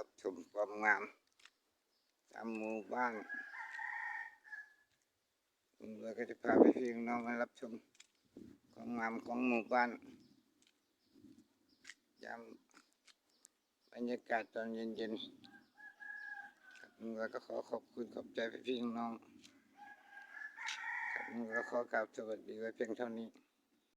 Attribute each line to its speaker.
Speaker 1: รับชมความงามตามหมู่บ้านผมเลยก็จะพาไปพี่น้องมารับชมความงามของหมู่บ้านยามบรรยากาศตอนเย็นๆครับผมก็ขอขอบคุณขอบใจพี่น้องครับผมก็ขอกล่าวสวัสดีไว้เพียงเท่านี้